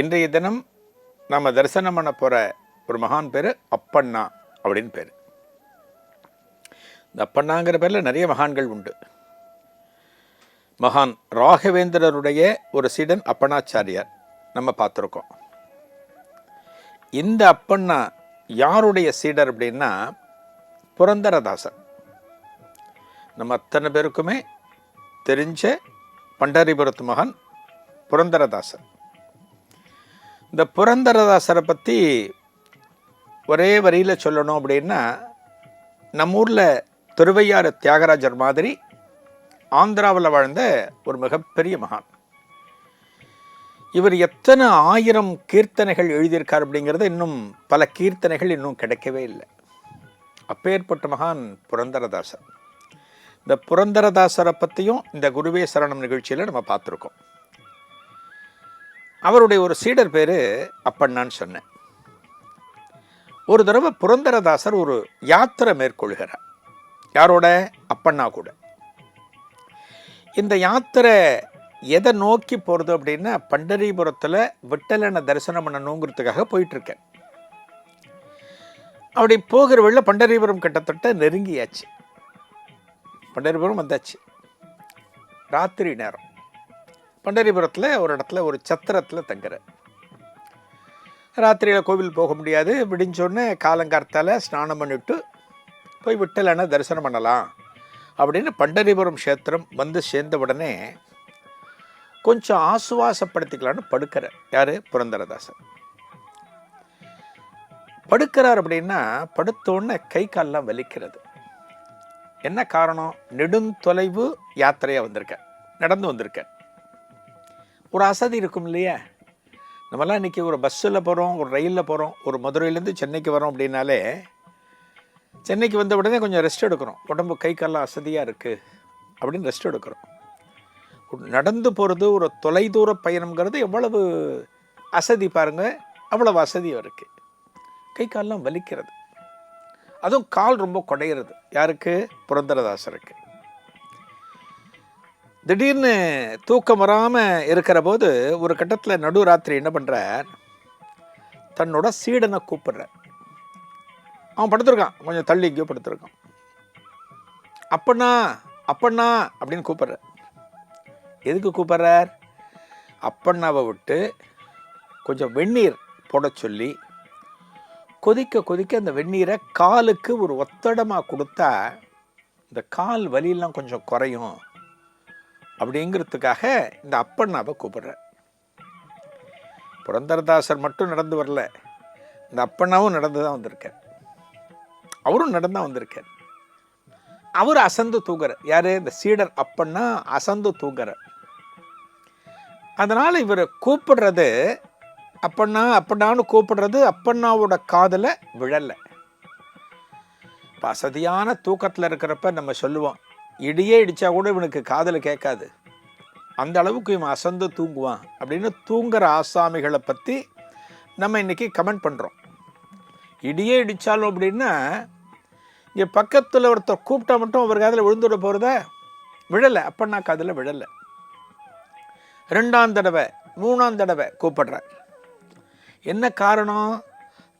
இன்றைய தினம் நாம் தரிசனம் பண்ண போகிற ஒரு மகான் பேர் அப்பண்ணா அப்படின்னு பேர். இந்த அப்பண்ணாங்கிற பேரில் நிறைய மகான்கள் உண்டு. மகான் ராகவேந்திரருடைய ஒரு சீடன் அப்பண்ணாச்சாரியார் நம்ம பார்த்துருக்கோம். இந்த அப்பண்ணா யாருடைய சீடர் அப்படின்னா புரந்தரதாசன். நம்ம அத்தனை பேருக்குமே தெரிஞ்ச பண்டரிபுரத்து மகன் புரந்தரதாசன். இந்த புரந்தரதாசரை பற்றி ஒரே வரியில் சொல்லணும் அப்படின்னா நம்ம ஊரில் திருவையாறு தியாகராஜர் மாதிரி ஆந்திராவில் வாழ்ந்த ஒரு மிகப்பெரிய மகான். இவர் எத்தனை ஆயிரம் கீர்த்தனைகள் எழுதியிருக்கார் அப்படிங்கிறது இன்னும் பல கீர்த்தனைகள் இன்னும் கிடைக்கவே இல்லை. அப்பேற்பட்ட மகான் புரந்தரதாசர். இந்த புரந்தரதாசரை பற்றியும் இந்த குருவே சரணம் நிகழ்ச்சியில் நம்ம பார்த்துருக்கோம். அவருடைய ஒரு சீடர் பேர் அப்பண்ணான்னு சொன்னேன். ஒரு தடவை புரந்தரதாசர் ஒரு யாத்திரை மேற்கொள்கிறார். யாரோட? அப்பண்ணா கூட. இந்த யாத்திரை எதை நோக்கி போகிறது அப்படின்னா பண்டரிபுரத்தில் விட்டலனை தரிசனம் பண்ணணுங்கிறதுக்காக போயிட்டுருக்கேன். அப்படி போகிற வழியில் பண்டரிபுரம் கிட்டத்தட்ட நெருங்கியாச்சு. பண்டரிபுரம் வந்தாச்சு. ராத்திரி நேரம். பண்டரிபுரத்தில் ஒரு இடத்துல ஒரு சத்திரத்தில் தங்குறேன் ராத்திரியில் கோவில் போக முடியாது. விடிஞ்சோடனே காலங்கார்த்தால் ஸ்நானம் பண்ணிவிட்டு போய் விட்டலைன்னா தரிசனம் பண்ணலாம் அப்படின்னு பண்டரிபுரம் க்ஷேத்திரம் வந்து சேர்ந்த உடனே கொஞ்சம் ஆசுவாசப்படுத்திக்கலான்னு படுக்கிற. யார்? புரந்தரதாசன். படுக்கிறார் அப்படின்னா படுத்தோடனே கை கால்லாம் வலிக்கிறது. என்ன காரணம்? நெடுந்தொலைவு யாத்திரையாக வந்திருக்கேன் நடந்து வந்திருக்கேன் ஒரு அசதி இருக்கும் இல்லையா? நம்மலாம் இன்றைக்கி ஒரு பஸ்ஸில் போகிறோம் ஒரு ரயிலில் போகிறோம் ஒரு மதுரையிலேருந்து சென்னைக்கு வரோம் அப்படின்னாலே சென்னைக்கு வந்த உடனே கொஞ்சம் ரெஸ்ட் எடுக்கிறோம். உடம்பு கை கால்லாம் அசதியாக இருக்குது அப்படின்னு ரெஸ்ட் எடுக்கிறோம். நடந்து போகிறது ஒரு தொலைதூர பயணம்ங்கிறது எவ்வளவு அசதி பாருங்கள் அவ்வளவு அசதி இருக்குது கை கால்லாம் வலிக்கிறது. அதுவும் கால் ரொம்ப குடையிறது. யாருக்கு? புரந்தரதாசருக்கு. திடீர்னு தூக்கம் வராமல் இருக்கிற போது ஒரு கட்டத்தில் நடுராத்திரி என்ன பண்ணுறார் தன்னோட சீடனை கூப்பிடுறார். அவன் படுத்திருக்கான். கொஞ்சம் தள்ளி இங்கேயோ படுத்திருக்கான். அப்பண்ணா அப்பண்ணா அப்படின்னு கூப்பிட்றார். எதுக்கு கூப்பிட்றார்? அப்பண்ணாவை விட்டு கொஞ்சம் வெந்நீர் போட சொல்லி கொதிக்க கொதிக்க அந்த வெந்நீரை காலுக்கு ஒரு ஒத்தடமாக கொடுத்தா இந்த கால் வலியெல்லாம் கொஞ்சம் குறையும். அப்படிங்கிறதுக்காக இந்த அப்பண்ணாவை கூப்பிடுறார். புரந்தரதாசர் மட்டும் நடந்து வரல. இந்த அப்பண்ணாவும் நடந்து தான் வந்திருக்கார். அவரும் நடந்து தான் வந்திருக்கார். அவர் அசந்து தூங்குற யார்? இந்த சீடர் அப்பன்னா அசந்து தூங்குற அதனால் இவர் கூப்பிடுறது அப்பண்ணா அப்பண்ணான்னு கூப்பிடுறது அப்பண்ணாவோட காதில் விழலை. இப்போ அசதியான தூக்கத்தில் இருக்கிறப்ப நம்ம சொல்லுவோம் இடியே இடித்தா கூட இவனுக்கு காதில் கேட்காது. அந்த அளவுக்கு இவன் அசந்து தூங்குவான். அப்படின்னு தூங்குற ஆசாமிகளை பற்றி நம்ம இன்றைக்கி கமெண்ட் பண்ணுறோம் இடியே இடித்தாலும் அப்படின்னா இங்கே பக்கத்தில் ஒருத்தர் கூப்பிட்டா மட்டும் அவர் காதில் விழுந்துட போகிறத விழலை. அப்பண்ணா காதில் விழலை. ரெண்டாம் தடவை மூணாம் தடவை கூப்பிடுறார். என்ன காரணம்?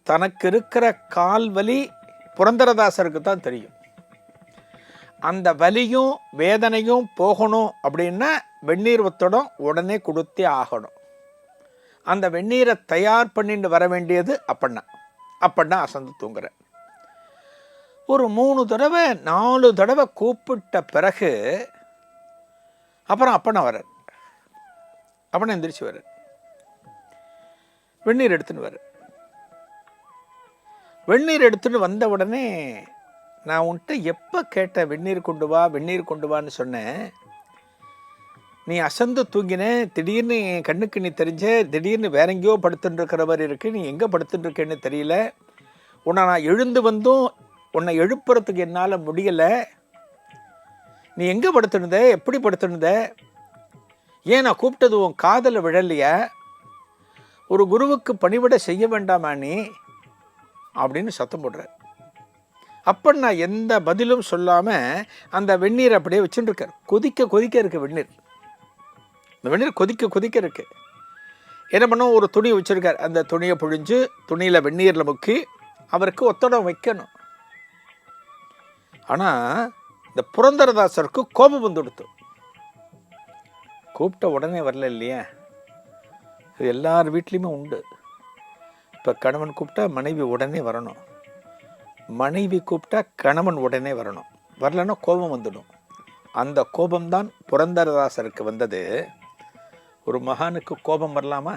தனக்கு இருக்கிற கால் வலி புரந்தரதாசருக்கு தான் தெரியும். அந்த வலியும் வேதனையும் போகணும் அப்படின்னா வெந்நீர் ஒத்தடம் உடனே கொடுத்தே ஆகணும். அந்த வெந்நீரை தயார் பண்ணிட்டு வர வேண்டியது அப்பண்ணா. அப்பண்ணா அசந்து தூங்குறேன். ஒரு மூணு தடவை நாலு தடவை கூப்பிட்ட பிறகு அப்புறம் அப்பண்ணா வர்றார். அப்பண்ணா எந்திரிச்சு வர்றார். வெந்நீர் எடுத்துன்னு வர வெந்நீர் எடுத்துன்னு வந்த உடனே நான் உன்கிட்ட எப்போ கேட்டேன் வெந்நீர் கொண்டு வா வெந்நீர் கொண்டு வான்னு சொன்னேன். நீ அசந்து தூங்கின திடீர்னு என் கண்ணுக்கு நீ தெரிஞ்ச திடீர்னு வேற எங்கேயோ படுத்துட்டுருக்கிற மாதிரி இருக்குது நீ எங்கே படுத்துட்டுருக்கேன்னு தெரியல. உன்னை நான் எழுந்து வந்தும் உன்னை எழுப்புறதுக்கு என்னால் முடியலை. நீ எங்கே படுத்துருந்த எப்படி படுத்துருந்த? ஏன் நான் கூப்பிட்டது உன் காதில் விழலையா? ஒரு குருவுக்கு பணிவிட செய்ய வேண்டாமா நீ? அப்படின்னு சத்தம் போடுறேன் அப்போ நான் எந்த பதிலும் சொல்லாமல் அந்த வெந்நீர் அப்படியே வச்சுட்டுருக்கார். கொதிக்க கொதிக்க இருக்கு வெந்நீர். இந்த வெந்நீர் கொதிக்க கொதிக்க இருக்கு. என்ன பண்ணோம்? ஒரு துணி வச்சுருக்கார். அந்த துணியை பொழிஞ்சு துணியில் வெந்நீரில் முக்கி அவருக்கு ஒத்தடம் வைக்கணும். ஆனால் இந்த புரந்தரதாசருக்கு கோபம் வந்துடுத்து. கூப்பிட்ட உடனே வரல இல்லையா? இது எல்லார் வீட்லேயுமே உண்டு. இப்போ கணவன் கூப்பிட்டா மனைவி உடனே வரணும். மனைவி கூப்பிட்டா கணவன் உடனே வரணும். வரலன்னா கோபம் வந்துடும். அந்த கோபம்தான் புரந்தரதாசருக்கு வந்தது. ஒரு மகானுக்கு கோபம் வரலாமா?